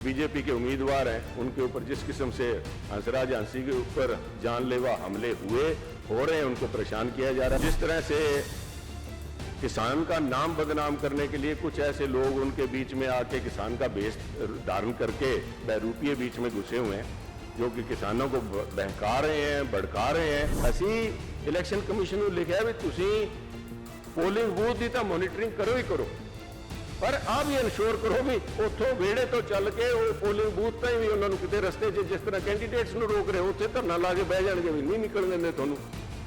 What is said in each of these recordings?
BJP के उम्मीदवार हैं, उनके ऊपर जिस किस्म से हंसराज हँसी के ऊपर जानलेवा हमले हुए, हो रहे हैं, उनको परेशान किया जा रहा है। जिस तरह से किसान का नाम बदनाम करने के लिए कुछ ऐसे लोग उनके बीच में आके किसान का बेस धारण करके बैरूपीय बीच में घुसे हुए हैं, जो कि किसानों को बहका रहे हैं, भड़का रहे हैं। असी इलेक्शन कमीशन लिखा है भी तुम पोलिंग बूथ की तो मोनिटरिंग करो ही करो। ਪਰ ਆ ਵੀ ਇਨਸ਼ੋਰ ਕਰੋ ਵੀ ਉੱਥੋਂ ਵਿਹੜੇ ਤੋਂ ਚੱਲ ਕੇ ਉਹ ਪੋਲਿੰਗ ਬੂਥ ਤਾਈਂ ਵੀ ਉਹਨਾਂ ਨੂੰ ਕਿਤੇ ਰਸਤੇ 'ਚ ਜਿਸ ਤਰ੍ਹਾਂ ਕੈਂਡੀਡੇਟਸ ਨੂੰ ਰੋਕ ਰਹੇ ਉੱਥੇ ਧਰਨਾ ਲਾ ਕੇ ਬਹਿ ਜਾਣਗੇ ਵੀ ਨਹੀਂ ਨਿਕਲ ਦਿੰਦੇ ਤੁਹਾਨੂੰ।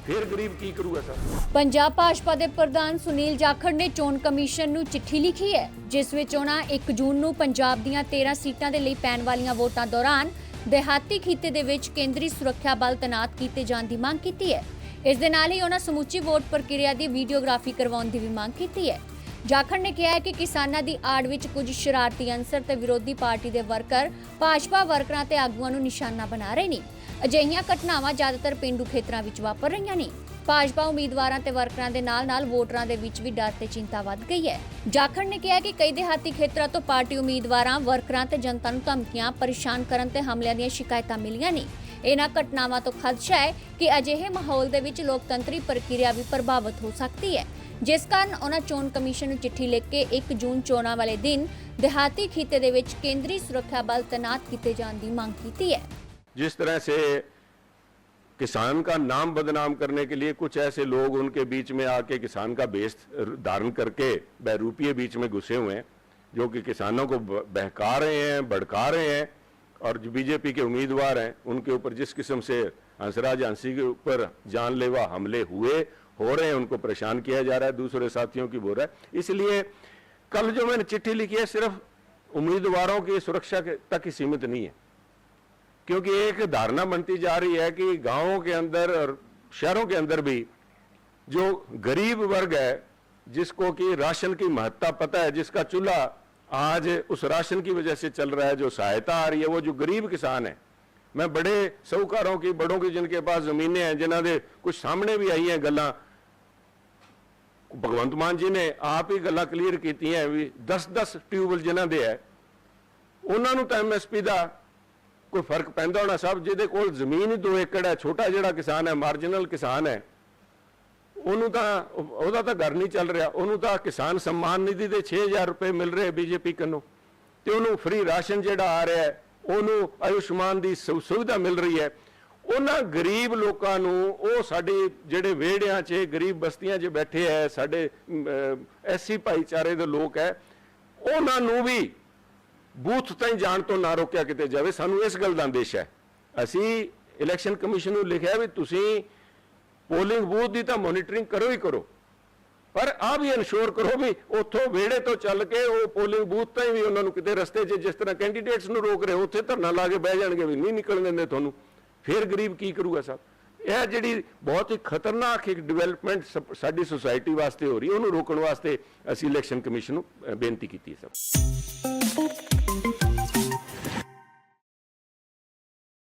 ਫਿਰ ਗਰੀਬ ਕੀ ਕਰੂਗਾ ਸਰ? ਪੰਜਾਬ ਭਾਜਪਾ ਦੇ ਪ੍ਰਧਾਨ ਸੁਨੀਲ ਜਾਖੜ ਨੇ ਚੋਣ ਕਮਿਸ਼ਨ ਨੂੰ ਚਿੱਠੀ ਲਿਖੀ ਹੈ, ਜਿਸ ਵਿੱਚ ਉਹਨਾਂ 1 ਜੂਨ ਨੂੰ ਪੰਜਾਬ ਦੀਆਂ 13 ਸੀਟਾਂ ਦੇ ਲਈ ਪੈਣ ਵਾਲੀਆਂ ਵੋਟਾਂ ਦੌਰਾਨ ਦਿਹਾਤੀ ਖਿੱਤੇ ਦੇ ਵਿੱਚ ਕੇਂਦਰੀ ਸੁਰੱਖਿਆ ਬਲ ਤੈਨਾਤ ਕੀਤੇ ਜਾਣ ਦੀ ਮੰਗ ਕੀਤੀ ਹੈ। ਇਸ ਦੇ ਨਾਲ ਹੀ ਉਹਨਾਂ ਸਮੁੱਚੀ ਵੋਟ ਪ੍ਰਕਿਰਿਆ ਦੀ ਵੀਡੀਓਗ੍ਰਾਫੀ ਕਰਵਾਉਣ ਦੀ ਵੀ ਮੰਗ ਕੀਤੀ ਹੈ। ਜਾਖੜ ਨੇ ਕਿਹਾ ਕਿ ਕਿਸਾਨਾਂ ਦੀ ਆੜ ਵਿੱਚ ਕੁਝ ਸ਼ਰਾਰਤੀ ਅੰਸਰ ਤੇ ਵਿਰੋਧੀ ਪਾਰਟੀ ਦੇ ਵਰਕਰ ਭਾਜਪਾ ਵਰਕਰਾਂ ਤੇ ਆਗੂਆਂ ਨੂੰ ਨਿਸ਼ਾਨਾ ਬਣਾ ਰਹੇ ਨੇ। ਅਜਿਹੀਆਂ ਘਟਨਾਵਾਂ ਜ਼ਿਆਦਾਤਰ ਪਿੰਡੂ ਖੇਤਰਾਂ ਵਿੱਚ ਵਾਪਰ ਰਹੀਆਂ ਨੇ। ਭਾਜਪਾ ਉਮੀਦਵਾਰਾਂ ਤੇ ਵਰਕਰਾਂ ਦੇ ਨਾਲ-ਨਾਲ ਵੋਟਰਾਂ ਦੇ ਵਿੱਚ ਵੀ ਡਰ ਤੇ ਚਿੰਤਾ ਵੱਧ ਗਈ ਹੈ। ਜਾਖੜ ਨੇ ਕਿਹਾ ਕਿ ਕਈ ਦਿਹਾਤੀ ਖੇਤਰਾਂ ਤੋਂ ਪਾਰਟੀ ਉਮੀਦਵਾਰਾਂ, ਵਰਕਰਾਂ ਤੇ ਜਨਤਾ ਨੂੰ ਧਮਕੀਆਂ, ਪਰੇਸ਼ਾਨ ਕਰਨ ਤੇ ਹਮਲਿਆਂ ਦੀਆਂ ਸ਼ਿਕਾਇਤਾਂ ਮਿਲੀਆਂ ਨੇ। ਇਹਨਾਂ ਘਟਨਾਵਾਂ ਤੋਂ ਖਦਸ਼ਾ ਹੈ ਕਿ ਅਜਿਹੇ ਮਾਹੌਲ ਦੇ ਵਿੱਚ ਲੋਕਤੰਤਰੀ ਪ੍ਰਕਿਰਿਆ ਵੀ ਪ੍ਰਭਾਵਿਤ ਹੋ ਸਕਦੀ ਹੈ। ਜਿਸ ਕਾਰਨ ਉਹਨਾਂ ਚੋਣ ਕਮਿਸ਼ਨ ਨੂੰ ਚਿੱਠੀ ਲਿਖ ਕੇ 1 ਜੂਨ ਚੋਣਾਂ ਵਾਲੇ ਦਿਨ ਦਿਹਾਤੀ ਖਿੱਤੇ ਦੇ ਵਿੱਚ ਕੇਂਦਰੀ ਸੁਰੱਖਿਆ ਬਲ ਤੈਨਾਤ ਕੀਤੇ ਜਾਣ ਦੀ ਮੰਗ ਕੀਤੀ ਹੈ जिस तरह से किसान का नाम बदनाम करने के लिए कुछ ऐसे लोग उनके बीच में आके किसान का बेस धारण करके बहरूपीय बीच में घुसे हुए हैं जो कि किसानों को ब- बहका रहे हैं भड़का रहे हैं और जो बीजेपी के उम्मीदवार हैं उनके ऊपर जिस किस्म से हंसराज झांसी के ऊपर जानलेवा हमले हुए हो रहे हैं, उनको परेशान किया जा रहा है, दूसरे साथियों की बोल रहा है। इसलिए कल जो मैंने चिट्ठी लिखी है, सिर्फ़ उम्मीदवारों की सुरक्षा तक ही सीमित नहीं है। क्योंकि एक धारणा बनती जा रही है कि गाँवों के अंदर और शहरों के अंदर भी जो गरीब वर्ग है, जिसको कि राशन की महत्ता पता है, जिसका चूल्हा आज उस राशन की वजह से चल रहा है, जो सहायता आ रही है, वो जो गरीब किसान है मैं बड़े साहूकारों की बड़ों की जिनके पास जमीनें हैं जिन्हों ਦੇ ਕੁਝ ਸਾਹਮਣੇ ਵੀ ਆਈਆਂ ਗੱਲਾਂ ਭਗਵੰਤ ਮਾਨ ਜੀ ਨੇ ਆਪ ਹੀ ਗੱਲਾਂ ਕਲੀਅਰ ਕੀਤੀਆਂ ਵੀ 10-10 ਟਿਊਬਲ ਜਿਨ੍ਹਾਂ ਦੇ ਹੈ ਉਹਨਾਂ ਨੂੰ ਤਾਂ ਐਮਐਸਪੀ ਦਾ ਕੋਈ ਫਰਕ ਪੈਂਦਾ ਹੋਣਾ ਸਭ ਜਿਹਦੇ ਕੋਲ ਜ਼ਮੀਨ ਹੀ 2 ਏਕੜ ਹੈ ਛੋਟਾ ਜਿਹੜਾ ਕਿਸਾਨ ਹੈ ਮਾਰਜਨਲ ਕਿਸਾਨ ਹੈ ਉਹਨੂੰ ਤਾਂ ਉਹ- ਉਹਦਾ ਤਾਂ ਘਰ ਨਹੀਂ ਚੱਲ ਰਿਹਾ ਉਹਨੂੰ ਤਾਂ ਕਿਸਾਨ ਸਨਮਾਨ ਨਿਧੀ ਦੇ 6000 ਰੁਪਏ ਮਿਲ ਰਹੇ ਬੀਜੇਪੀ ਕੰਨੋਂ ਤੇ ਉਹਨੂੰ ਫ੍ਰੀ ਰਾਸ਼ਨ ਜਿਹੜਾ ਆ ਰਿਹਾ ਹੈ ਉਹਨੂੰ ਆਯੁਸ਼ਮਾਨ ਦੀ ਸੁਵਿਧਾ ਮਿਲ ਰਹੀ ਹੈ। ਉਹਨਾਂ ਗਰੀਬ ਲੋਕਾਂ ਨੂੰ ਉਹ ਸਾਡੇ ਜਿਹੜੇ ਵਿਹੜਿਆਂ 'ਚ, ਗਰੀਬ ਬਸਤੀਆਂ 'ਚ ਬੈਠੇ ਹੈ ਸਾਡੇ ਐਸੀ ਭਾਈਚਾਰੇ ਦੇ ਲੋਕ ਹੈ ਉਹਨਾਂ ਨੂੰ ਵੀ ਬੂਥ ਤਾਈਂ ਜਾਣ ਤੋਂ ਨਾ ਰੋਕਿਆ ਕਿਤੇ ਜਾਵੇ। ਸਾਨੂੰ ਇਸ ਗੱਲ ਦਾ ਅੰਦੇਸ਼ਾ ਹੈ ਅਸੀਂ ਇਲੈਕਸ਼ਨ ਕਮਿਸ਼ਨ ਨੂੰ ਲਿਖਿਆ ਵੀ ਤੁਸੀਂ ਪੋਲਿੰਗ ਬੂਥ ਦੀ ਤਾਂ ਮੋਨੀਟਰਿੰਗ ਕਰੋ ਹੀ ਕਰੋ। ਪਰ ਆ ਵੀ ਇਨਸ਼ੋਰ ਕਰੋ ਵੀ ਉੱਥੋਂ ਵਿਹੜੇ ਤੋਂ ਚੱਲ ਕੇ ਉਹ ਪੋਲਿੰਗ ਬੂਥ ਤਾਈਂ ਵੀ ਉਹਨਾਂ ਨੂੰ ਕਿਤੇ ਰਸਤੇ 'ਚ ਜਿਸ ਤਰ੍ਹਾਂ ਕੈਂਡੀਡੇਟਸ ਨੂੰ ਰੋਕ ਰਹੇ ਉੱਥੇ ਧਰਨਾ ਲਾ ਕੇ ਬਹਿ ਜਾਣਗੇ ਵੀ ਨਹੀਂ ਨਿਕਲਣ ਦਿੰਦੇ ਤੁਹਾਨੂੰ। ਫਿਰ ਗਰੀਬ ਕੀ ਕਰੂਗਾ ਸਾਹਿਬ ਇਹ ਜਿਹੜੀ ਬਹੁਤ ਹੀ ਖਤਰਨਾਕ ਇੱਕ ਡਿਵੈਲਪਮੈਂਟ ਸਾਡੀ ਸੋਸਾਇਟੀ ਵਾਸਤੇ ਹੋ ਰਹੀ ਉਹਨੂੰ ਰੋਕਣ ਵਾਸਤੇ ਅਸੀਂ ਇਲੈਕਸ਼ਨ ਕਮਿਸ਼ਨ ਨੂੰ ਬੇਨਤੀ ਕੀਤੀ ਹੈ ਸਰ